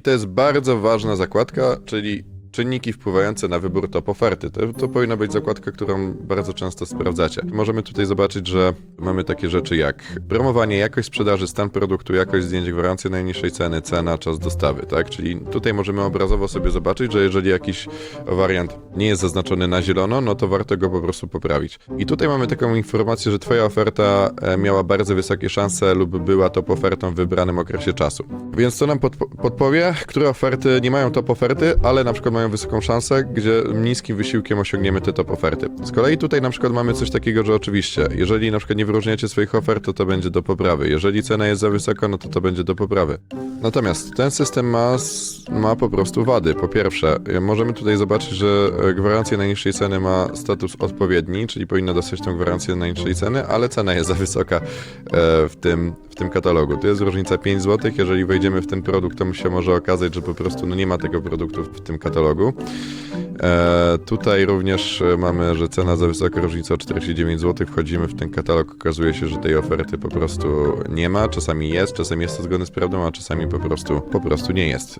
I to jest bardzo ważna zakładka, czyli czynniki wpływające na wybór top oferty. To, to powinna być zakładka, którą bardzo często sprawdzacie. Możemy tutaj zobaczyć, że mamy takie rzeczy jak promowanie, jakość sprzedaży, stan produktu, jakość zdjęć, gwarancja najniższej ceny, cena, czas dostawy, tak? Czyli tutaj możemy obrazowo sobie zobaczyć, że jeżeli jakiś wariant nie jest zaznaczony na zielono, no to warto go po prostu poprawić. I tutaj mamy taką informację, że twoja oferta e, miała bardzo wysokie szanse lub była top ofertą w wybranym okresie czasu. Więc to nam podpo- podpowie, które oferty nie mają top oferty, ale na przykład mają wysoką szansę, gdzie niskim wysiłkiem osiągniemy te top oferty. Z kolei tutaj na przykład mamy coś takiego, że oczywiście, jeżeli na przykład nie wyróżniacie swoich ofert, to to będzie do poprawy. Jeżeli cena jest za wysoka, no to to będzie do poprawy. Natomiast ten system ma, ma po prostu wady. Po pierwsze, możemy tutaj zobaczyć, że e, gwarancja najniższej ceny ma status odpowiedni, czyli powinna dostać tą gwarancję najniższej ceny, ale cena jest za wysoka e, w tym, tym katalogu. Tu jest różnica 5 zł. Jeżeli wejdziemy w ten produkt, to się może okazać, że po prostu no, nie ma tego produktu w tym katalogu. E, tutaj również e, mamy, że cena za wysoka, różnica o 49 zł. Wchodzimy w ten katalog, okazuje się, że tej oferty po prostu nie ma. Czasami jest, czasami jest to zgodne z prawdą, a czasami po prostu, po prostu nie jest.